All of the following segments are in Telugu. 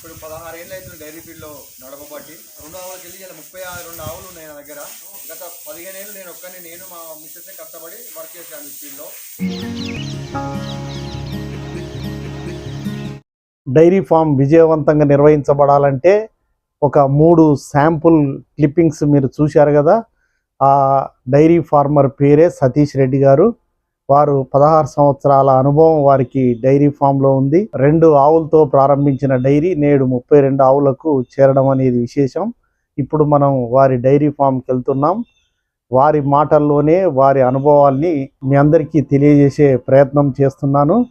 ఇప్పుడు పదహారు ఏళ్ళు అవుతుంది డైరీ ఫీల్డ్లో నడపబట్టి. రెండు ఆవులకి వెళ్ళి ఇలా ముప్పై ఆరు రెండు ఆవులు ఉన్నాయి నా దగ్గర. గత పదిహేను ఏళ్ళు నేను ఒక్కనే నేను మా మిస్సెస్ కష్టపడి వర్క్ చేశాను ఈ ఫీల్డ్లో. డైరీ ఫామ్ విజయవంతంగా నిర్వహించబడాలంటే ఒక మూడు శాంపుల్ క్లిప్పింగ్స్ మీరు చూశారు కదా. ఆ డైరీ ఫార్మర్ పేరే సతీష్ రెడ్డి గారు. వారు పదహారు సంవత్సరాల అనుభవం వారికి డైరీ ఫామ్లో ఉంది. రెండు ఆవులతో ప్రారంభించిన డైరీ నేడు ముప్పై రెండు ఆవులకు చేరడం అనేది విశేషం. ఇప్పుడు మనం వారి డైరీ ఫామ్కి వెళ్తున్నాం. వారి మాటల్లోనే వారి అనుభవాల్ని మీ అందరికీ తెలియజేసే ప్రయత్నం చేస్తున్నాను.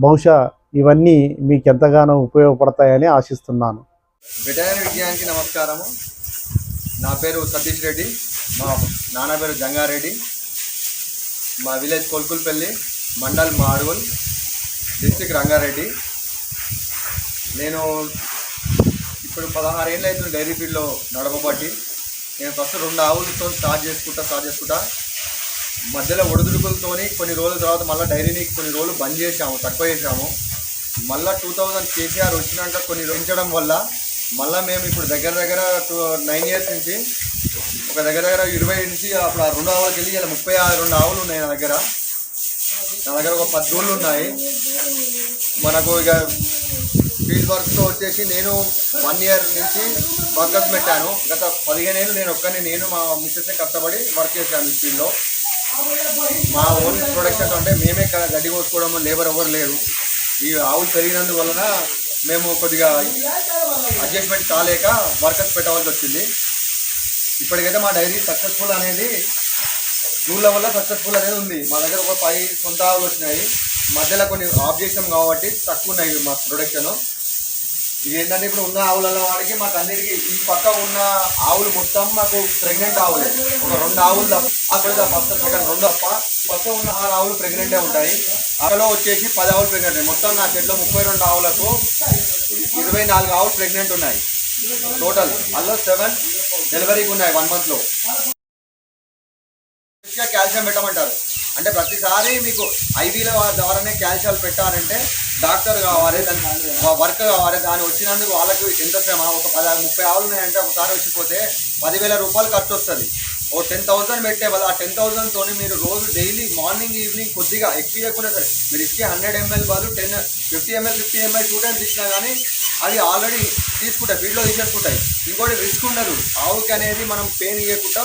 బహుశా ఇవన్నీ మీకు ఎంతగానో ఉపయోగపడతాయని ఆశిస్తున్నాను. వెటనరీ విజ్ఞానికి నమస్కారము. నా పేరు సతీష్ రెడ్డి. మా నాన్న పేరు జంగారెడ్డి. మా విలేజ్ కొల్కుల్పల్లి మండల్ మాడుగుల్ డిస్టిక్ రంగారెడ్డి. నేను ఇప్పుడు పదహారు ఏళ్ళు అవుతుంది డైరీ ఫీల్డ్లో నడపబట్టి నేను ఫస్ట్ రెండు ఆవులతో స్టార్ట్ చేసుకుంటా స్టార్ట్ చేసుకుంటా. మధ్యలో ఒడిదుడుకులతోని కొన్ని రోజుల తర్వాత మళ్ళీ డైరీని కొన్ని రోజులు బంద్ చేసాము తక్కువ చేసాము మళ్ళీ టూ థౌజండ్ కేసీఆర్ వచ్చినాక కొన్ని పెంచడం వల్ల మళ్ళీ మేము ఇప్పుడు దగ్గర దగ్గర టూ నైన్ ఇయర్స్ నుంచి ఒక దగ్గర దగ్గర ఇరవై నుంచి అప్పుడు ఆ రెండు ఆవులకి వెళ్ళి ఇలా ముప్పై ఆరు రెండు ఆవులు ఉన్నాయి నా దగ్గర. నా దగ్గర ఒక పది దూళ్ళు ఉన్నాయి. మనకు ఇక ఫీల్డ్ వర్క్తో వచ్చేసి నేను వన్ ఇయర్ నుంచి వర్కర్స్ పెట్టాను. గత పదిహేను ఏళ్ళు నేను ఒక్కనే నేను మా మిస్సెస్ కష్టపడి వర్క్ చేశాను ఈ ఫీల్డ్లో మా ఓన్ ప్రొడక్షన్ అంటే మేమే గడ్డి కోసుకోవడం లేబర్ ఎవరు లేరు. ఈ ఆవులు పెరిగినందువలన మేము కొద్దిగా అడ్జస్ట్మెంట్ కాలేక వర్కర్స్ పెట్టవలసి వచ్చింది. ఇప్పటికైతే మా డైరీ సక్సెస్ఫుల్ అనేది రూల్ వల్ల సక్సెస్ఫుల్ అనేది ఉంది. మా దగ్గర ఒక పది సొంత ఆవులు వచ్చినాయి. మధ్యలో కొన్ని ఆఫ్ చేసాం కాబట్టి తక్కువ ఉన్నాయి మా ప్రొడక్షన్ ఇది ఏంటంటే ఇప్పుడు ఉన్న ఆవులలో వాడికి మాకు అన్నిటికీ ఈ పక్క ఉన్న ఆవులు మొత్తం మాకు ప్రెగ్నెంట్ ఆవులే. ఒక రెండు ఆవులు తప్ప అక్కడ ఫస్ట్ సెకండ్ రెండు తప్ప ఫస్ట్ ఉన్న ఆరు ఆవులు ప్రెగ్నెంటే ఉంటాయి. అక్కడలో వచ్చేసి పది ఆవులు ప్రెగ్నెంట్ మొత్తం నా చెట్లో ముప్పై రెండు ఆవులకు ఇరవై నాలుగు ఆవులు ప్రెగ్నెంట్ ఉన్నాయి. టోటల్ అందులో సెవెన్ డెలివరీకి ఉన్నాయి వన్ మంత్లో ఫ్రెష్గా కాల్షియం పెట్టమంటారు. అంటే ప్రతిసారి మీకు ఐవీల ద్వారానే కాల్షియాలు పెట్టారంటే డాక్టర్ కావాలి దాని వర్క్ కావాలి దాని వచ్చినందుకు వాళ్ళకి ఎంత శ్రమ? ఒక పద ముప్పై ఆవులు ఉన్నాయంటే ఒకసారి వచ్చిపోతే పదివేల రూపాయలు ఖర్చు వస్తుంది ఓ టెన్ థౌసండ్ పెట్టే బదులు ఆ టెన్ థౌసండ్తో మీరు రోజు డైలీ మార్నింగ్ ఈవినింగ్ కొద్దిగా ఎక్కువ ఇవ్వకుండా సరే మీరు ఇచ్చే హండ్రెడ్ ఎంఎల్ బదులు ten fifty ML fifty ML two times ఇచ్చినా కానీ అది ఆల్రెడీ తీసుకుంటాయి ఫీల్డ్లో తీసేసుకుంటాయి. ఇంకోటి రిస్క్ ఉండదు. ఆవుకి అనేది మనం పెయిన్ ఇవ్వకుండా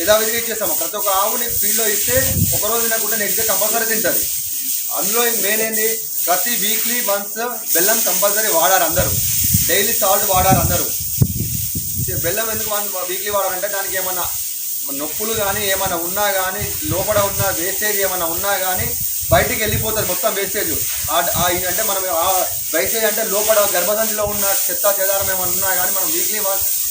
యథావిధిగా ఇచ్చేస్తాము. ప్రతి ఒక్క ఆవు నీకు ఫీల్డ్లో ఇస్తే ఒక రోజు తినకుండా నెక్స్ట్ డే కంపల్సరీ తింటుంది. అందులో మెయిన్ ఏంది? ప్రతి వీక్లీ వన్స్ బెల్లం కంపల్సరీ వాడారు అందరూ. డైలీ సాల్ట్ వాడారు అందరూ. బెల్లం ఎందుకు వీక్లీ వాడాలంటే దానికి ఏమన్నా నొప్పులు కానీ ఏమైనా ఉన్నా కానీ లోపల ఉన్న వేస్టేజ్ ఏమైనా ఉన్నా కానీ బయటికి వెళ్ళిపోతుంది మొత్తం వేస్టేజ్ అంటే మనం ఆ వేస్టేజ్ అంటే లోపల గర్భసంచిలో ఉన్న చెత్త చెదారం ఏమైనా ఉన్నా కానీ మనం వీక్లీ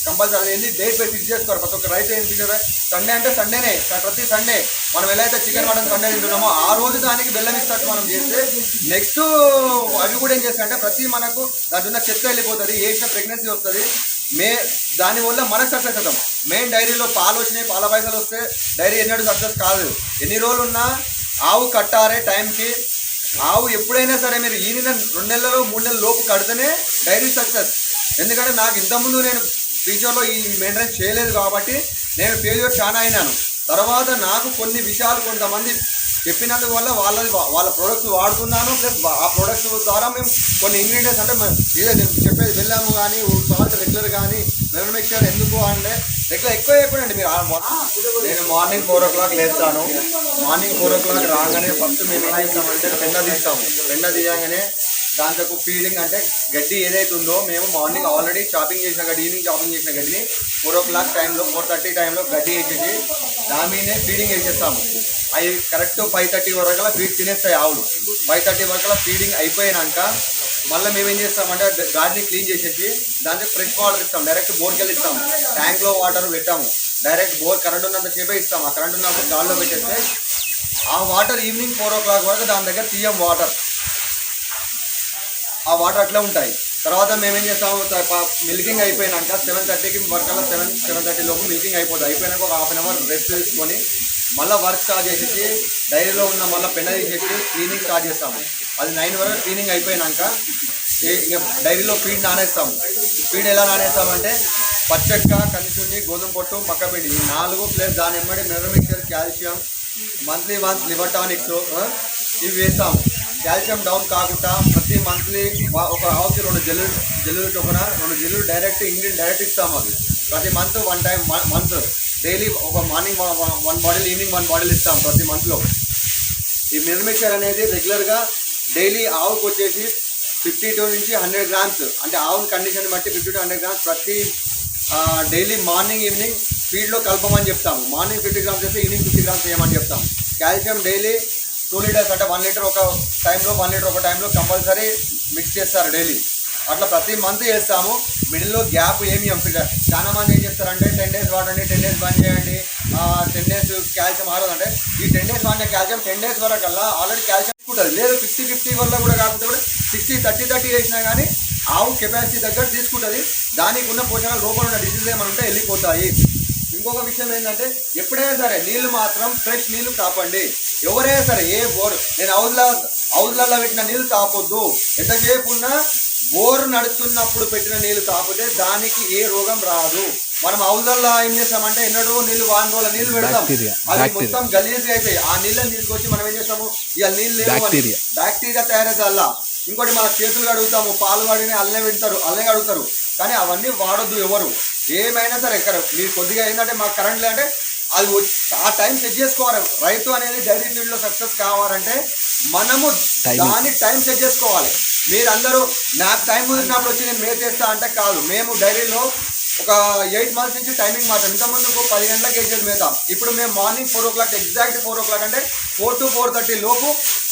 కంపల్సరీ ఏంది? డేట్ పెట్టి ఫిక్స్ చేసుకోరు ప్రతి ఒక్క రైతు ఏం తింటారు సండే అంటే సండేనే ప్రతి సండే మనం ఎలా అయితే చికెన్ మటన్ సండే తింటున్నామో ఆ రోజు దానికి బెల్లం ఇస్తట్టు మనం చేస్తే. నెక్స్ట్ అవి కూడా ఏం చేస్తాయంటే ప్రతి మనకు దాని ఉన్న చెత్త వెళ్ళిపోతుంది వేసిన ప్రెగ్నెన్సీ వస్తుంది. మే దానివల్ల మనకు సక్సెస్ అవుతాం. మెయిన్ డైరీలో పాలు వచ్చినాయి పాల పైసలు వస్తే డైరీ ఎన్నడూ సక్సెస్ కాదు. ఎన్ని రోజులు ఉన్నా ఆవు కట్టారే టైంకి ఆవు ఎప్పుడైనా సరే మీరు ఈ నెల రెండు నెలలు మూడు నెలల లోపు కడితేనే డైరీ సక్సెస్ ఎందుకంటే నాకు ఇంతకుముందు నేను ఫ్యూచర్లో ఈ మెయింటెనెన్స్ చేయలేదు కాబట్టి నేను ఫెయిల్యూర్ చాలా అయినాను. తర్వాత నాకు కొన్ని విషయాలు కొంతమంది చెప్పినందువల్ల వాళ్ళ వాళ్ళ ప్రొడక్ట్స్ వాడుతున్నాను ప్లస్ ఆ ప్రొడక్ట్స్ ద్వారా మేము కొన్ని ఇంగ్రీడియంట్స్ అంటే మ- ఏదో నేను చెప్పేది వెళ్ళాము కానీ సాల్ట్ రెగ్యులర్ కానీ మెమరీ మిక్చర్ ఎందుకు అంటే రెగ్యులర్ ఎక్కువ చెప్పండి మీరు. నేను మార్నింగ్ ఫోర్ ఓ క్లాక్ లేస్తాను. మార్నింగ్ ఫోర్ ఓ క్లాక్ రాగానే ఫస్ట్ మేము ఏం చేస్తామంటే పెండ తీస్తాము. పెండ తీయగానే దాంట్లో ఫీడింగ్ అంటే గడ్డి ఏదైతే ఉందో మేము మార్నింగ్ ఆల్రెడీ షాపింగ్ చేసిన గడ్డి ఈవినింగ్ షాపింగ్ చేసిన గడ్డిని ఫోర్ ఓ క్లాక్ టైంలో ఫోర్ థర్టీ టైంలో గడ్డి వేసేసి దాని మీదనే ఫీడింగ్ వేసేస్తాము. అవి కరెక్ట్ ఫైవ్ థర్టీ వరకు ఫీడ్ తినేస్తాయి ఆవులు. ఫైవ్ థర్టీ వరకు ఫీడింగ్ అయిపోయినాక మళ్ళీ మేము ఏం చేస్తామంటే గాడిని క్లీన్ చేసేసి దాంట్లో ఫ్రెష్ వాటర్ ఇస్తాం డైరెక్ట్ బోర్కి వెళ్ళి ఇస్తాము ట్యాంక్లో వాటర్ పెట్టాము. డైరెక్ట్ బోర్ కరెంట్ ఉన్నంత సేపే ఇస్తాం. ఆ కరెంట్ ఉన్నప్పుడు గాల్లో పెట్టేస్తే ఆ water evening four o'clock వరకు దాని దగ్గర తీయం వాటర్ ఆ వాటర్ అట్లా ఉంటాయి. తర్వాత మేమేం చేస్తాము మిల్కింగ్ అయిపోయినాక సెవెన్ థర్టీకి వర్క్ అలా సెవెన్ సెవెన్ థర్టీ లోపు మిల్కింగ్ అయిపోతుంది. అయిపోయినాక ఒక హాఫ్ అన్ అవర్ రెస్ట్ తీసుకొని మళ్ళీ వర్క్ స్టార్ట్ చేసేసి డైరీలో ఉన్న మళ్ళీ పెన్న తీసేసి క్లీనింగ్ స్టార్ట్ చేస్తాము. అది నైన్ వరకు క్లీనింగ్ అయిపోయినాక ఇక డైరీలో ఫీడ్ నానేస్తాము. ఫీడ్ ఎలా నానేస్తామంటే పచ్చక్క కనిచుండి గోధుమ పొట్టు మక్కపిండి ఈ నాలుగు ప్లస్ దాని ఎమ్మడి mineral mixture calcium monthly once liver tonics ఇవి వేస్తాము. కాల్షియం డౌన్ కాకుండా ప్రతి మంత్లీ ఒక ఆవుకి రెండు జల్లులు జల్లులు చొప్పున రెండు జల్లులు డైరెక్ట్ ఇంగ్రీడియం డైరెక్ట్ ఇస్తాం అవి ప్రతి month one time month daily ఒక morning one bottle evening one bottle ఇస్తాం ప్రతి మంత్లో ఈ మిల్మిక్చర్ అనేది రెగ్యులర్గా డైలీ ఆవుకు వచ్చేసి ఫిఫ్టీ టూ నుంచి హండ్రెడ్ గ్రామ్స్ అంటే ఆవుని కండిషన్ బట్టి ఫిఫ్టీ టు హండ్రెడ్ గ్రామ్స్ ప్రతి డైలీ మార్నింగ్ ఈవినింగ్ ఫీడ్లో కలపమని చెప్తాము. మార్నింగ్ ఫిఫ్టీ గ్రామ్స్ చేస్తే ఈవినింగ్ ఫిఫ్టీ గ్రామ్స్ చేయమని చెప్తాము. కాల్షియం డైలీ టూ లీటర్స్ అంటే వన్ లీటర్ ఒక టైంలో వన్ లీటర్ ఒక టైంలో కంపల్సరీ మిక్స్ చేస్తారు డైలీ అట్లా ప్రతి మంత్ చేస్తాము. మిడిల్లో గ్యాప్ ఏమి ఇవ్వం. చాలా మంది ఏం చేస్తారంటే టెన్ డేస్ వాడండి టెన్ డేస్ బంద్ చేయండి. టెన్ డేస్ కాల్షియం ఆరదంటే ఈ టెన్ డేస్ వాడిన కాల్షియం టెన్ డేస్ వరకు అలా ఆల్రెడీ కాల్షియం తీసుకుంటుంది. లేదు ఫిఫ్టీ ఫిఫ్టీ వల్ల కూడా కాకపోతే కూడా సిక్స్టీ థర్టీ థర్టీ వేసినా కానీ ఆవు కెపాసిటీ దగ్గర తీసుకుంటుంది. దానికి ఉన్న పోషకాలు లోపల ఉన్న డిసీజ్ ఏమైనా ఉంటే వెళ్ళిపోతాయి. ఇంకొక విషయం ఏంటంటే ఎప్పుడైనా సరే నీళ్ళు మాత్రం ఫ్రెష్ నీళ్ళు తాపండి ఎవరైనా సరే ఏ బోర్ నేను హౌజ్లో హౌజ్లలో పెట్టిన నీళ్ళు తాపొద్దు ఎంతసేపు ఉన్నా బోర్ నడుస్తున్నప్పుడు పెట్టిన నీళ్ళు తాపితే దానికి ఏ రోగం రాదు. మనం హౌజ్లలో ఏం చేస్తామంటే ఎన్నడూ నీళ్ళు వారం రోజుల నీళ్ళు పెడతాం. అది. మొత్తం గలీజ్గా అయిపోయి ఆ నీళ్ళని తీసుకొచ్చి మనం ఏం చేస్తాము? ఇవాళ నీళ్ళు. బ్యాక్టీరియా తయారైతే అల్లా ఇంకోటి మన చేతులు కడుగుతాము పాలు వాడిని అల్లనే పెడతారు అల్లనే కడుగుతారు. కానీ అవన్నీ వాడొద్దు ఎవరు. ఏమైనా సరే ఎక్కడ మీరు కొద్దిగా ఏంటంటే మాకు కరెంట్ లేదంటే అది ఆ టైం సెట్ చేసుకోవాలి. రైతు అనేది డైరీ ఫీల్డ్లో సక్సెస్ కావాలంటే మనము Timing. దాని టైం సెట్ చేసుకోవాలి. మీరందరూ నాకు టైం కుదిరినప్పుడు వచ్చి నేను మేతేస్తా అంటే కాదు. మేము డైరీలో ఒక ఎయిట్ మంత్స్ నుంచి టైమింగ్ మాత్రం. ఇంతకుముందు పది గంటలకు వేసేది మేత. ఇప్పుడు మేము morning four o'clock exact four o'clock అంటే ఫోర్ టు ఫోర్ థర్టీ లోపు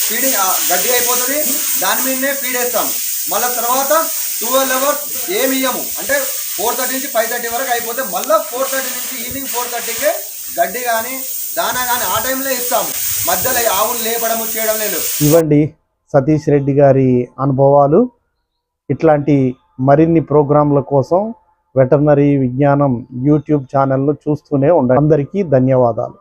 ఫీడింగ్ గడ్డి అయిపోతుంది. దాని మీదనే ఫీడ్ వేస్తాము. మళ్ళీ తర్వాత ట్వెల్వ్ అవర్స్ ఏమి ఇయ్యము. అంటే ఫోర్ థర్టీ నుంచి ఫైవ్ థర్టీ వరకు అయిపోతే మళ్ళీ ఫోర్ థర్టీ నుంచి ఈవినింగ్ ఫోర్ థర్టీకే గడ్డి కానీ దానా కానీ ఆ టైంలో ఇస్తాము. మధ్యలో ఆవులు లేపడము చేయడం లేదు. ఇవ్వండి సతీష్ రెడ్డి గారి అనుభవాలు. ఇట్లాంటి మరిన్ని ప్రోగ్రాంల కోసం వెటర్నరీ విజ్ఞానం యూట్యూబ్ ఛానల్ను చూస్తూనే ఉండండి. అందరికీ ధన్యవాదాలు.